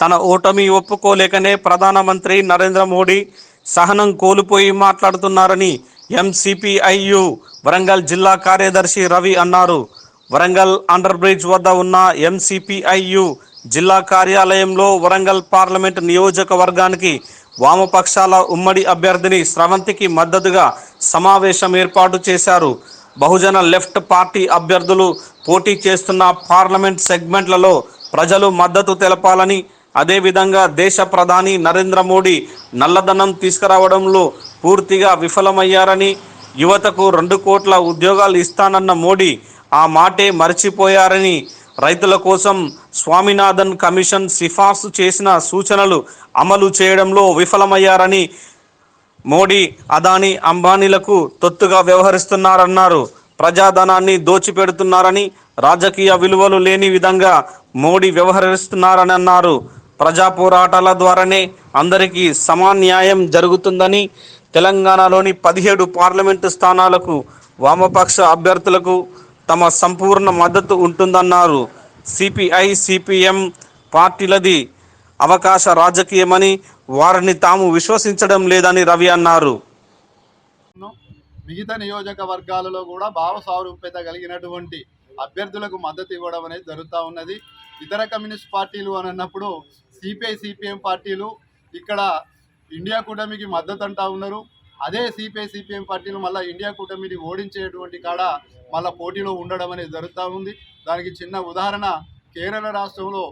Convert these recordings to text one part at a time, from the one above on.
తన ఓటమి ఒప్పుకోలేకనే ప్రధానమంత్రి నరేంద్ర మోడీ సహనం కోల్పోయి మాట్లాడుతున్నారని ఎంసిపిఐయు వరంగల్ జిల్లా కార్యదర్శి రవి అన్నారు. వరంగల్ అండర్ బ్రిడ్జ్ వద్ద ఉన్న ఎంసిపిఐయు జిల్లా కార్యాలయంలో వరంగల్ పార్లమెంట్ నియోజకవర్గానికి వామపక్షాల ఉమ్మడి అభ్యర్థిని స్రవంతికి మద్దతుగా సమావేశం ఏర్పాటు చేశారు. బహుజన లెఫ్ట్ పార్టీ అభ్యర్థులు పోటీ చేస్తున్న పార్లమెంట్ సెగ్మెంట్లలో ప్రజలు మద్దతు తెలపాలని అదేవిధంగా దేశ ప్రధాని నరేంద్ర మోడీ నల్లధనం తీసుకురావడంలో పూర్తిగా విఫలమయ్యారని యువతకు రెండు కోట్ల ఉద్యోగాలు ఇస్తానన్న మోడీ ఆ మాటే మర్చిపోయారని రైతుల కోసం స్వామినాథన్ కమిషన్ సిఫార్సు చేసిన సూచనలు అమలు చేయడంలో విఫలమయ్యారని మోడీ అదానీ అంబానీలకు తొత్తుగా వ్యవహరిస్తున్నారన్నారు. ప్రజాధనాన్ని దోచిపెడుతున్నారని రాజకీయ విలువలు లేని విధంగా మోడీ వ్యవహరిస్తున్నారని అన్నారు. ప్రజా పోరాటాల ద్వారానే అందరికీ సమాన్యాయం జరుగుతుందని తెలంగాణలోని పదిహేడు పార్లమెంటు స్థానాలకు వామపక్ష అభ్యర్థులకు తమ సంపూర్ణ మద్దతు ఉంటుందన్నారు. సిపిఐ సిపిఎం పార్టీలది అవకాశ రాజకీయమని వారిని తాము విశ్వసించడం లేదని రవి అన్నారు. మిగతా నియోజకవర్గాలలో కూడా భావ సారూప్యత కలిగినటువంటి అభ్యర్థులకు మద్దతు ఇవ్వడం అనేది జరుగుతూ ఉన్నది. ఇతర కమ్యూనిస్ట్ పార్టీలు అని అన్నప్పుడు సిపిఐ సిపిఎం పార్టీలు ఇక్కడ ఇండియా కూటమికి మద్దతు అంటా ఉన్నారు. అదే సిపిఐ సిపిఎం పార్టీలు మళ్ళీ ఇండియా కూటమిని ఓడించేటువంటి కాడ మళ్ళీ పోటీలో ఉండడం అనేది జరుగుతూ ఉంది. దానికి చిన్న ఉదాహరణ కేరళ రాష్ట్రంలో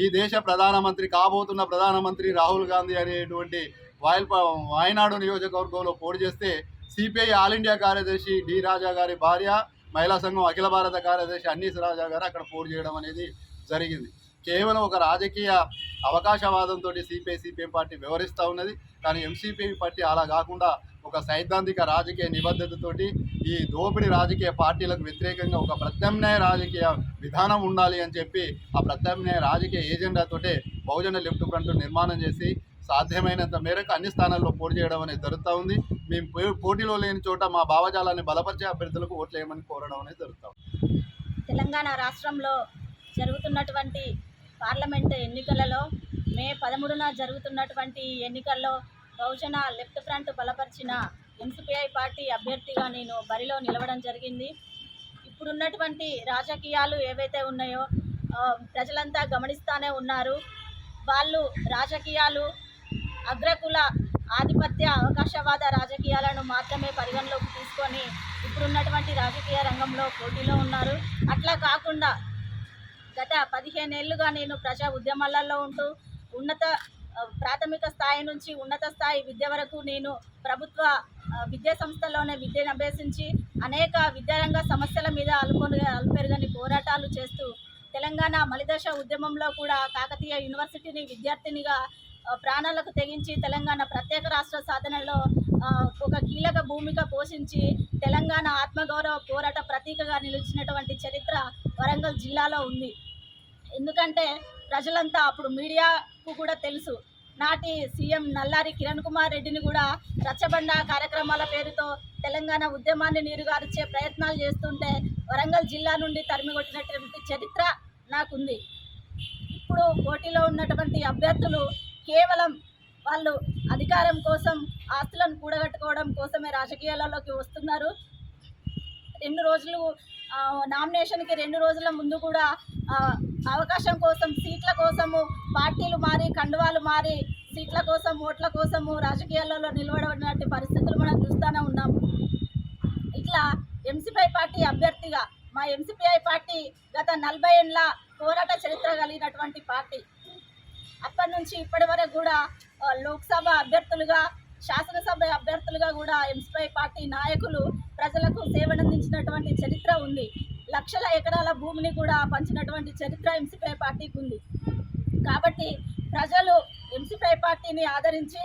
ఈ దేశ ప్రధానమంత్రి కాబోతున్న ప్రధానమంత్రి రాహుల్ గాంధీ అనేటువంటి వాయల్ వాయనాడు నియోజకవర్గంలో పోటీ చేస్తే సిపిఐ ఆల్ ఇండియా కార్యదర్శి డి రాజా గారి భార్య మహిళా సంఘం అఖిల భారత కార్యదర్శి అన్నీస్ రాజా గారు అక్కడ పోటీ చేయడం అనేది జరిగింది. కేవలం ఒక రాజకీయ అవకాశవాదంతో సిపిఐ సిపిఎం పార్టీ వ్యవహరిస్తూ ఉన్నది. కానీ ఎంసీపీ పార్టీ అలా కాకుండా ఒక సైద్ధాంతిక రాజకీయ నిబద్ధతతోటి ఈ దోపిడీ రాజకీయ పార్టీలకు వ్యతిరేకంగా ఒక ప్రత్యామ్నాయ రాజకీయ విధానం ఉండాలి అని చెప్పి ఆ ప్రత్యామ్నాయ రాజకీయ ఏజెండాతోటే బహుజన లెఫ్ట్ ఫ్రంట్ నిర్మాణం చేసి సాధ్యమైనంత మేరకు అన్ని స్థానాల్లో పోటీ చేయడం అనేది జరుగుతూ ఉంది. మేము పోటీలో లేని చోట మా భావజాలాన్ని బలపరిచే అభ్యర్థులకు ఓట్లు వేయమని కోరడం అనేది జరుగుతూ తెలంగాణ రాష్ట్రంలో జరుగుతున్నటువంటి పార్లమెంట్ ఎన్నికలలో మే పదమూడున జరుగుతున్నటువంటి ఈ ఎన్నికల్లో బహుజన లెఫ్ట్ ఫ్రంట్ బలపరిచిన ఎన్సిపిఐ పార్టీ అభ్యర్థిగా నేను బరిలో నిలవడం జరిగింది. ఇప్పుడున్నటువంటి రాజకీయాలు ఏవైతే ఉన్నాయో ప్రజలంతా గమనిస్తానే ఉన్నారు. వాళ్ళు రాజకీయాలు అగ్రకుల ఆధిపత్య అవకాశవాద రాజకీయాలను మాత్రమే పరిగణలోకి తీసుకొని ఇప్పుడున్నటువంటి రాజకీయ రంగంలో పోటీలో ఉన్నారు. అట్లా కాకుండా గత పదిహేనేళ్ళుగా నేను ప్రజా ఉద్యమాలలో ఉంటూ ఉన్నత ప్రాథమిక స్థాయి నుంచి ఉన్నత స్థాయి విద్య వరకు నేను ప్రభుత్వ విద్యా సంస్థల్లోనే విద్యను అభ్యసించి అనేక విద్యారంగ సమస్యల మీద అలుపొని అలుపెరుగని పోరాటాలు చేస్తూ తెలంగాణ మలిదశ ఉద్యమంలో కూడా కాకతీయ యూనివర్సిటీని విద్యార్థినిగా ప్రాణాలకు తెగించి తెలంగాణ ప్రత్యేక రాష్ట్ర సాధనలో ఒక కీలక భూమిక పోషించి తెలంగాణ ఆత్మగౌరవ పోరాట ప్రతీకగా నిలిచినటువంటి చరిత్ర వరంగల్ జిల్లాలో ఉంది. ఎందుకంటే ప్రజలంతా అప్పుడు మీడియాకు కూడా తెలుసు. నాటి సీఎం నల్లారి కిరణ్ కుమార్ రెడ్డిని కూడా రచ్చబండ కార్యక్రమాల పేరుతో తెలంగాణ ఉద్యమాన్ని నీరుగార్చే ప్రయత్నాలు చేస్తుంటే వరంగల్ జిల్లా నుండి తరిమికొట్టినటువంటి చరిత్ర నాకుంది. ఇప్పుడు పోటీలో ఉన్నటువంటి అభ్యర్థులు కేవలం వాళ్ళు అధికారం కోసం ఆస్తులను కూడగట్టుకోవడం కోసమే రాజకీయాలలోకి వస్తున్నారు. రెండు రోజులు నామినేషన్కి రెండు రోజుల ముందు కూడా అవకాశం కోసం సీట్ల కోసము పార్టీలు మారి కండువాలు మారి సీట్ల కోసం ఓట్ల కోసము రాజకీయాలలో నిలబడినటువంటి పరిస్థితులు మనం చూస్తూనే ఉన్నాము ఇట్లా ఎంసీపీ పార్టీ అభ్యర్థిగా మా ఎంసీపీఐ పార్టీ గత నలభై ఏళ్ళ పోరాట చరిత్ర కలిగినటువంటి పార్టీ. అప్పటి నుంచి ఇప్పటి వరకు కూడా లోక్సభ అభ్యర్థులుగా శాసనసభ అభ్యర్థులుగా కూడా ఎంసీపీఐ పార్టీ నాయకులు ప్రజలకు సేవనందించినటువంటి చరిత్ర ఉంది. లక్షల ఎకరాల భూమిని కూడా పంచినటువంటి చరిత్ర ఎంసీపీ పార్టీకి ఉంది. కాబట్టి ప్రజలు ఎంసీపీ పార్టీని ఆదరించి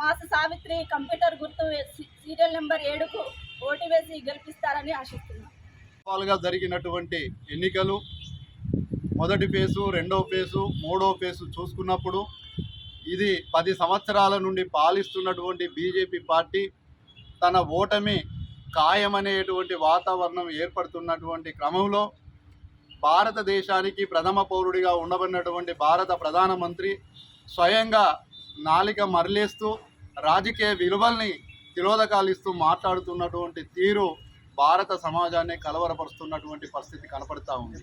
మాస సావిత్రి కంప్యూటర్ గుర్తు సీరియల్ నెంబర్ ఏడుకు ఓటు వేసి గెలిపిస్తారని ఆశిస్తున్నాం. జరిగినటువంటి ఎన్నికలు మొదటి ఫేసు రెండో ఫేసు మూడో ఫేసు చూసుకున్నప్పుడు ఇది పది సంవత్సరాల నుండి పాలిస్తున్నటువంటి బీజేపీ పార్టీ తన ఓటమి ఖాయమనేటువంటి వాతావరణం ఏర్పడుతున్నటువంటి క్రమంలో భారతదేశానికి ప్రథమ పౌరుడిగా ఉండబడినటువంటి భారత ప్రధానమంత్రి స్వయంగా నాలిక మరలేస్తూ రాజకీయ విలువల్ని తిలోదకాలిస్తూ ఇస్తూ మాట్లాడుతున్నటువంటి తీరు భారత సమాజాన్ని కలవరపరుస్తున్నటువంటి పరిస్థితి కనపడతా ఉంది.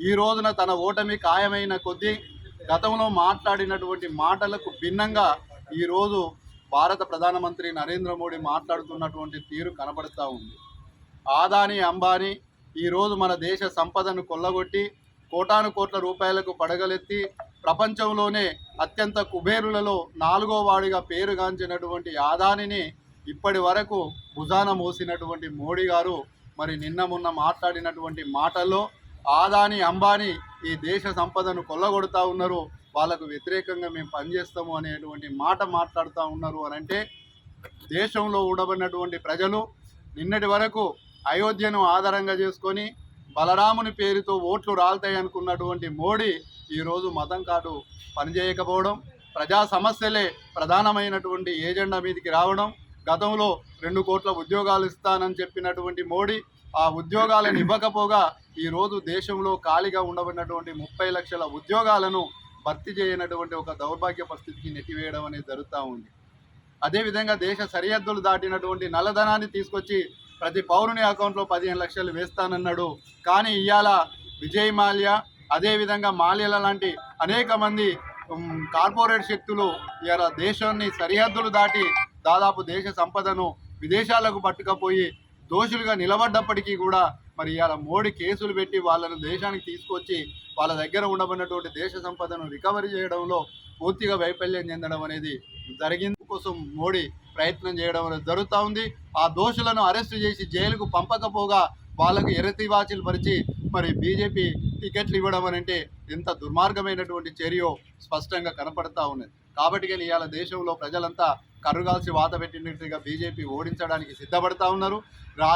ఈ రోజున తన ఓటమి ఖాయమైన కొద్దీ గతంలో మాట్లాడినటువంటి మాటలకు భిన్నంగా ఈరోజు భారత ప్రధానమంత్రి నరేంద్ర మోడీ మాట్లాడుతున్నటువంటి తీరు కనబడుతూ ఉంది. ఆదాని అంబానీ ఈరోజు మన దేశ సంపదను కొల్లగొట్టి కోటాను కోట్ల రూపాయలకు పడగలెత్తి ప్రపంచంలోనే అత్యంత కుబేరులలో నాలుగో వాడిగా పేరుగాంచినటువంటి ఆదానిని ఇప్పటి వరకు భుజాన మోసినటువంటి మోడీ గారు మరి నిన్న మొన్న మాట్లాడినటువంటి మాటల్లో ఆదాని అంబానీ ఈ దేశ సంపదను కొల్లగొడతా ఉన్నారు. వాళ్ళకు వ్యతిరేకంగా మేము పనిచేస్తాము అనేటువంటి మాట మాట్లాడుతూ ఉన్నారు అని అంటే దేశంలో ఉండబడినటువంటి ప్రజలు నిన్నటి వరకు అయోధ్యను ఆధారంగా చేసుకొని బలరాముని పేరుతో ఓట్లు రాలుతాయి అనుకున్నటువంటి మోడీ ఈరోజు మతం కార్డు పనిచేయకపోవడం ప్రజా సమస్యలే ప్రధానమైనటువంటి ఏజెండా మీదకి రావడం గతంలో రెండు కోట్ల ఉద్యోగాలు ఇస్తానని చెప్పినటువంటి మోడీ ఆ ఉద్యోగాలను ఇవ్వకపోగా ఈరోజు దేశంలో ఖాళీగా ఉండబడినటువంటి ముప్పై లక్షల ఉద్యోగాలను భర్తీ చేయనటువంటి ఒక దౌర్భాగ్య పరిస్థితికి నెట్టివేయడం అనేది జరుగుతూ ఉంది. అదేవిధంగా దేశ సరిహద్దులు దాటినటువంటి నల్లధనాన్ని తీసుకొచ్చి ప్రతి పౌరుని అకౌంట్లో పదిహేను లక్షలు వేస్తానన్నాడు. కానీ ఇవాళ విజయ్ మాల్యా అదేవిధంగా మాల్యాల లాంటి అనేక మంది కార్పొరేట్ శక్తులు ఇవాళ దేశాన్ని సరిహద్దులు దాటి దాదాపు దేశ సంపదను విదేశాలకు పట్టుకపోయి దోషులుగా నిలబడ్డప్పటికీ కూడా మరి ఇవాళ మోడీ కేసులు పెట్టి వాళ్ళను దేశానికి తీసుకొచ్చి వాళ్ళ దగ్గర ఉండబడినటువంటి దేశ సంపదను రికవరీ చేయడంలో పూర్తిగా వైఫల్యం చెందడం అనేది జరిగింది కోసం మోడీ ప్రయత్నం చేయడం అనేది జరుగుతూ ఉంది. ఆ దోషులను అరెస్ట్ చేసి జైలుకు పంపకపోగా వాళ్ళకు ఎరతివాచీలు పరిచి మరి బీజేపీ టికెట్లు ఇవ్వడం అని అంటే ఎంత దుర్మార్గమైనటువంటి చర్యో స్పష్టంగా కనపడతా ఉన్నది కాబట్టి కానీ ఇవాళ దేశంలో ప్రజలంతా కరుగాల్సి వాత పెట్టినట్టుగా బీజేపీ ఓడించడానికి సిద్ధపడతా ఉన్నారు.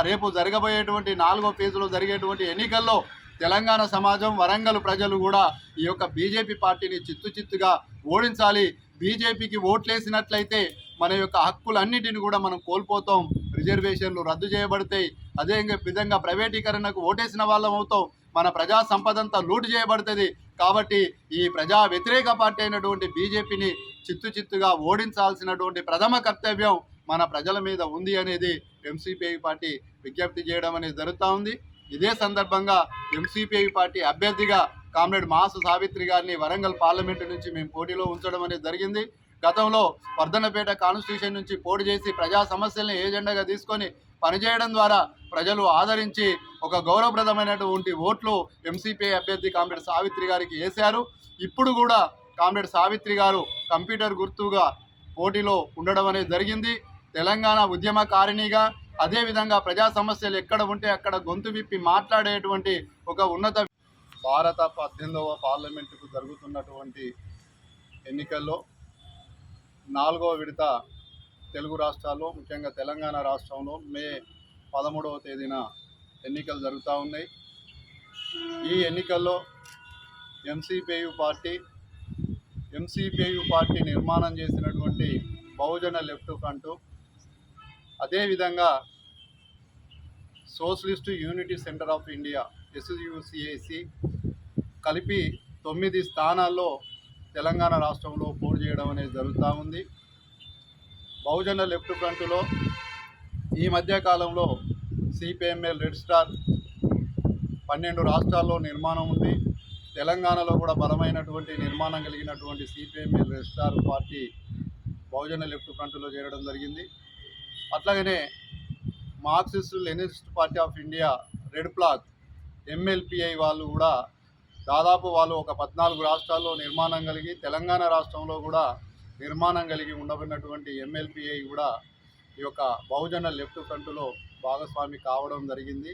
రేపు జరగబోయేటువంటి నాలుగో ఫేజ్లో జరిగేటువంటి ఎన్నికల్లో తెలంగాణ సమాజం వరంగల్ ప్రజలు కూడా ఈ యొక్క బీజేపీ పార్టీని చిత్తు చిత్తుగా ఓడించాలి. బీజేపీకి ఓట్లేసినట్లయితే మన యొక్క హక్కులన్నిటిని కూడా మనం కోల్పోతాం. రిజర్వేషన్లు రద్దు చేయబడతాయి. అదే విధంగా ప్రైవేటీకరణకు ఓటేసిన వాళ్ళం అవుతాం. మన ప్రజా సంపద అంతా లూటు చేయబడుతుంది. కాబట్టి ఈ ప్రజా వ్యతిరేక పార్టీ అయినటువంటి బీజేపీని చిత్తు చిత్తుగా ఓడించాల్సినటువంటి ప్రథమ కర్తవ్యం మన ప్రజల మీద ఉంది అనేది ఎంసీపీఐ పార్టీ విజ్ఞప్తి చేయడం అనేది జరుగుతూ ఉంది. ఇదే సందర్భంగా ఎంసీపీఐ పార్టీ అభ్యర్థిగా కామ్రేడ్ మాసు సావిత్రి గారిని వరంగల్ పార్లమెంటు నుంచి మేము పోటీలో ఉంచడం అనేది జరిగింది. గతంలో వర్ధనపేట కాన్స్టిట్యూషన్ నుంచి పోటీ చేసి ప్రజా సమస్యల్ని ఏజెండాగా తీసుకొని పనిచేయడం ద్వారా ప్రజలు ఆదరించి ఒక గౌరవప్రదమైనటువంటి ఓట్లు ఎంసీపీఐ అభ్యర్థి కామ్రేడ్ సావిత్రి గారికి వేశారు. ఇప్పుడు కూడా కామ్రేడ్ సావిత్రి గారు కంప్యూటర్ గుర్తుగా పోటీలో ఉండడం అనేది జరిగింది. తెలంగాణ ఉద్యమకారిణిగా అదేవిధంగా ప్రజా సమస్యలు ఎక్కడ ఉంటే అక్కడ గొంతు విప్పి మాట్లాడేటువంటి ఒక ఉన్నత భారత పద్దెనిమిదవ పార్లమెంటుకు జరుగుతున్నటువంటి ఎన్నికల్లో నాలుగవ విడత తెలుగు రాష్ట్రాల్లో ముఖ్యంగా తెలంగాణ రాష్ట్రంలో మే పదమూడవ తేదీన ఎన్నికలు జరుగుతూ ఉన్నాయి. ఈ ఎన్నికల్లో ఎంసీపీయు పార్టీ ఎంసీపీయు పార్టీ నిర్మాణం చేసినటువంటి బహుజన లెఫ్ట్ ఫ్రంట్ అదేవిధంగా socialist unity centre of India SUCAC కలిపి తొమ్మిది స్థానాల్లో తెలంగాణ రాష్ట్రంలో పోటీ చేయడం అనేది జరుగుతూ ఉంది. బహుజన లెఫ్ట్ ఫ్రంట్లో ఈ మధ్యకాలంలో సిపిఎంఎల్ రెడ్ స్టార్ పన్నెండు రాష్ట్రాల్లో నిర్మాణం ఉంది. తెలంగాణలో కూడా బలమైనటువంటి నిర్మాణం కలిగినటువంటి CPML red star party Bahujan left ఫ్రంట్లో చేరడం జరిగింది. అట్లాగనే Marxist Leninist party of India red flag MLPI వాళ్ళు కూడా దాదాపు వాళ్ళు ఒక పద్నాలుగు రాష్ట్రాల్లో నిర్మాణం కలిగి తెలంగాణ రాష్ట్రంలో కూడా నిర్మాణం కలిగి ఉండబడినటువంటి ఎంఎల్పిఐ కూడా ఈ యొక్క బహుజన లెఫ్ట్ ఫ్రంట్లో భాగస్వామి కావడం జరిగింది.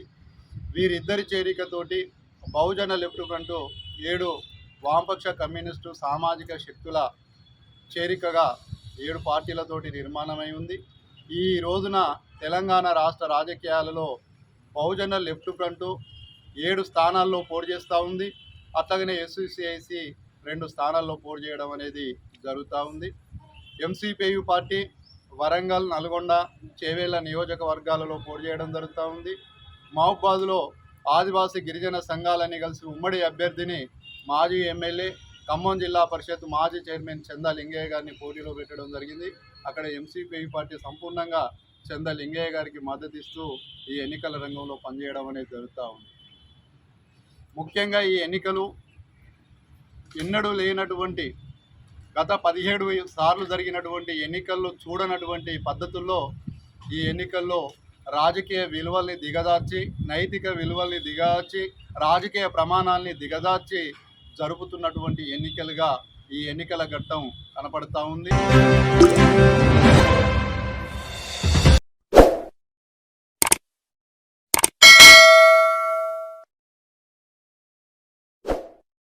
వీరిద్దరి చేరికతోటి బహుజన లెఫ్ట్ ఫ్రంట్ ఏడు వామపక్ష కమ్యూనిస్టు సామాజిక శక్తుల చేరికగా ఏడు పార్టీలతోటి నిర్మాణమై ఉంది. ఈ రోజున తెలంగాణ రాష్ట్ర రాజకీయాలలో బహుజన లెఫ్ట్ ఫ్రంట్ ఏడు స్థానాల్లో పోటీ చేస్తూ ఉంది. అట్లాగనే ఎస్సీసీఐసి రెండు స్థానాల్లో పోటీ చేయడం అనేది జరుగుతూ ఉంది. ఎంసీపీయు పార్టీ వరంగల్ నల్గొండ చేవేళ్ళ నియోజకవర్గాలలో పోటీ చేయడం జరుగుతూ ఉంది. మహబాద్లో ఆదివాసీ గిరిజన సంఘాలన్నీ కలిసి ఉమ్మడి అభ్యర్థిని మాజీ ఎమ్మెల్యే ఖమ్మం జిల్లా పరిషత్ మాజీ చైర్మన్ చందా లింగయ్య గారిని పోటీలో పెట్టడం జరిగింది. అక్కడ ఎంసీపీ పార్టీ సంపూర్ణంగా చందా లింగయ్య గారికి మద్దతు ఇస్తూ ఈ ఎన్నికల రంగంలో పనిచేయడం అనేది జరుగుతూ ఉంది. ముఖ్యంగా ఈ ఎన్నికలు ఎన్నడూ లేనటువంటి గత పదిహేడు సార్లు జరిగినటువంటి ఎన్నికల్లో చూడనటువంటి పద్ధతుల్లో ఈ ఎన్నికల్లో రాజకీయ విలువల్ని దిగదార్చి నైతిక విలువల్ని దిగదార్చి రాజకీయ ప్రమాణాల్ని దిగదార్చి జరుపుతున్నటువంటి ఎన్నికలుగా ఈ ఎన్నికల ఘట్టం కనపడతా ఉంది.